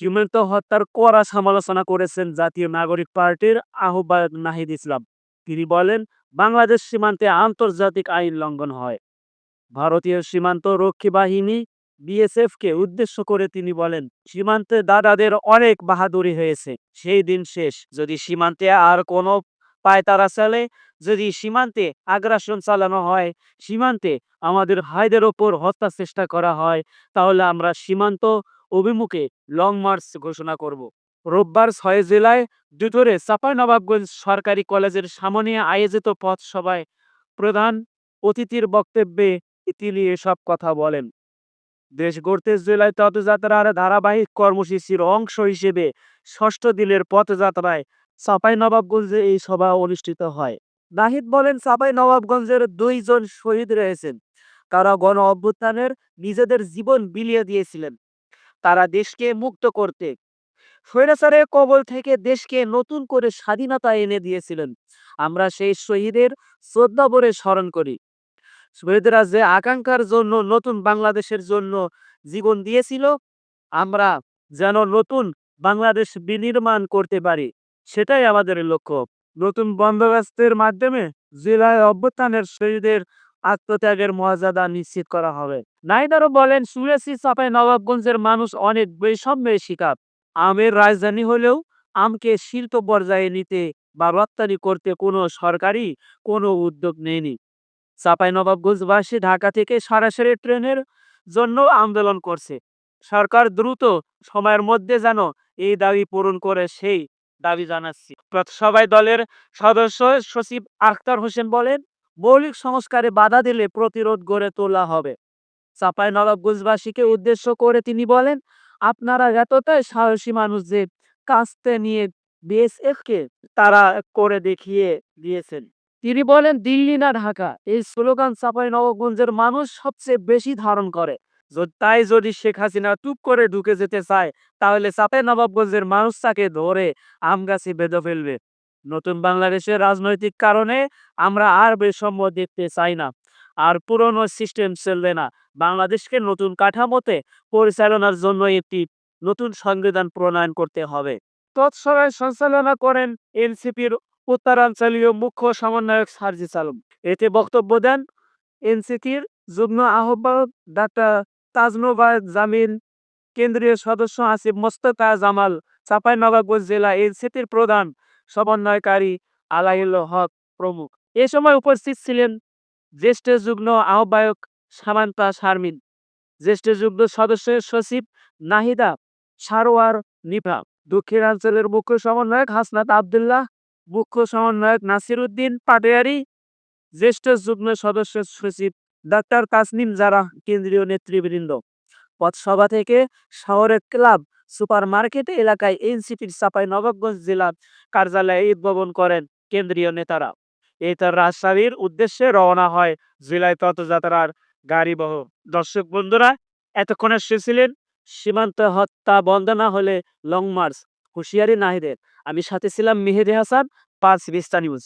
সীমান্ত হত্যার কড়া সমালোচনা করেছেন জাতীয় নাগরিক পার্টির আহ্বায়ক নাহিদ ইসলাম। তিনি বলেন, বাংলাদেশ সীমান্তে আন্তর্জাতিক আইন লঙ্ঘন হয়। ভারতীয় সীমান্ত রক্ষী বাহিনী বিএসএফ কে উদ্দেশ্য করে তিনি বলেন, সীমান্তে দাদাদের অনেক বাহাদুরি হয়েছে, সেই দিন শেষ। যদি সীমান্তে আর কোনো পায়তারা চলে, যদি সীমান্তে আগ্রাসন চালানো হয়, সীমান্তে আমাদের ভাইদের ওপর হত্যা চেষ্টা করা হয়, তাহলে আমরা সীমান্ত অভিমুখে লং মার্চ ঘোষণা করব। রোববার ছয় জেলায় দুপুরে চাঁপাইনবাবগঞ্জ সরকারি কলেজের সামনে আয়োজিত পথ সভায় প্রধান অতিথির বক্তব্যে তিনি এসব কথা বলেন। দেশ গড়তে জেলায় পথযাত্রার ধারাবাহিক কর্মসূচির অংশ হিসেবে ষষ্ঠ দিনের পথযাত্রায় চাপাই নবাবগঞ্জে এই সভা অনুষ্ঠিত হয়। নাহিদ বলেন চাপাই নবাবগঞ্জের দুইজন শহীদ রয়েছেন। তারা গণ অভ্যুত্থানের নিজেদের জীবন বিলিয়ে দিয়েছিলেন। তারা দেশকে মুক্ত করতে। স্বৈরাচারের কবল থেকে দেশকে নতুন করে স্বাধীনতা এনে দিয়েছিলেন। আমরা সেই শহীদের শ্রদ্ধা ভরে স্মরণ করি। শহীদরা যে আকাঙ্ক্ষার জন্য, নতুন বাংলাদেশের জন্য জীবন দিয়েছিল। আমরা যেন নতুন বাংলাদেশ বিনির্মাণ করতে পারি, সেটাই আমাদের লক্ষ্য। নতুন বন্দোবস্তের মাধ্যমে জেলায় অভ্যুত্থানের শহীদের আত্মত্যাগের মর্যাদা নিশ্চিত করা হবে। নাইদারও বলেন সুরেসি চাপাই নবাবগঞ্জের মানুষ অনেক বৈষম্যের শিকার। আমের রাজধানী হলেও আমকে শিল্প পর্যায়ে নিতে বা রপ্তানি করতে কোনো সরকারি কোনো উদ্যোগ নেয়নি। চাপাই নবাবগঞ্জবাসী ঢাকা থেকে সরাসরি ট্রেনের জন্য আন্দোলন করছে। সরকার দ্রুত সময়ের মধ্যে যেন এই দাবি পূরণ করে সেই দাবি জানাচ্ছি। সবাই দলের সদস্য সচিব আখতার হোসেন বলেন মৌলিক সংস্কারে বাধা দিলে প্রতিরোধ গড়ে তোলা হবে। চাপাই নবাবগঞ্জবাসীকে উদ্দেশ্য করে তিনি বলেন, আপনারা এতটাই সাহসী মানুষ যে কাস্তে নিয়ে বিএসএফ কে তারা করে দেখিয়ে দিয়েছেন। তিনি বলেন, দিল্লি না ঢাকা, এই স্লোগান চাপাই নবগঞ্জের মানুষ সবচেয়ে বেশি ধারণ করে। তাই যদি শেখ হাসিনা টুপ করে ঢুকে যেতে চায়, তাহলে চাপাই নবাবগঞ্জের মানুষ তাকে ধরে আম গাছে বেঁধে ফেলবে। নতুন বাংলাদেশের রাজনৈতিক কারণে আমরা আর বৈষম্য দেখতে চাই না। আর পুরনো সিস্টেম চলবে না। বাংলাদেশকে নতুন কাঠামোতে পরিচালনার জন্য একটি নতুন সংবিধান প্রণয়ন করতে হবে। তৎসভায় সঞ্চালনা করেন এনসিপির উত্তরাঞ্চলীয় মুখ্য সমন্বয়ক সার্জিস আলম এতে বক্তব্য দেন এনসিপির যুগ্ম আহ্বায়ক ডাক্তার তাজনোবায়দ জামিল কেন্দ্রীয় সদস্য আসিফ মোস্তফা জামাল, চাঁপাইনবাবগঞ্জ জেলা এনসিপির প্রধান সমন্বয়কারী আলাইল হক প্রমুখ। এ সময় উপস্থিত ছিলেন জ্যেষ্ঠ যুগ্ম আহ্বায়ক সামান্তা শারমিন জ্যেষ্ঠ যুগ্ম সদস্য সচিব নাহিদা সারোয়ার নিভা, দক্ষিণাঞ্চলের মুখ্য সমন্বয়ক হাসনাত আবদুল্লাহ, মুখ্য সমন্বয়ক নাসির উদ্দিন পাটোয়ারি জ্যেষ্ঠ যুগ্ম সদস্য সচিব ডাক্তার তাসনিম জারা কেন্দ্রীয় নেতৃবৃন্দ। পথসভা থেকে শহরের ক্লাব সুপার মার্কেট এলাকায় এনসিপির চাপাই নবাবগঞ্জ জেলার কার্যালয়ে উদ্ভাবন করেন কেন্দ্রীয় নেতারা। এই তার রাজশাহীর উদ্দেশ্যে রওনা হয় জেলায় পথযাত্রার গাড়িবহ। দর্শক বন্ধুরা, এতক্ষণে শুনছিলেন, সীমান্ত হত্যা বন্ধ না হলে লং মার্চ, হুঁশিয়ারি নাহিদের। আমি সাথে ছিলাম মেহেদি হাসান, পাঁচ বিস্তা নিউজ।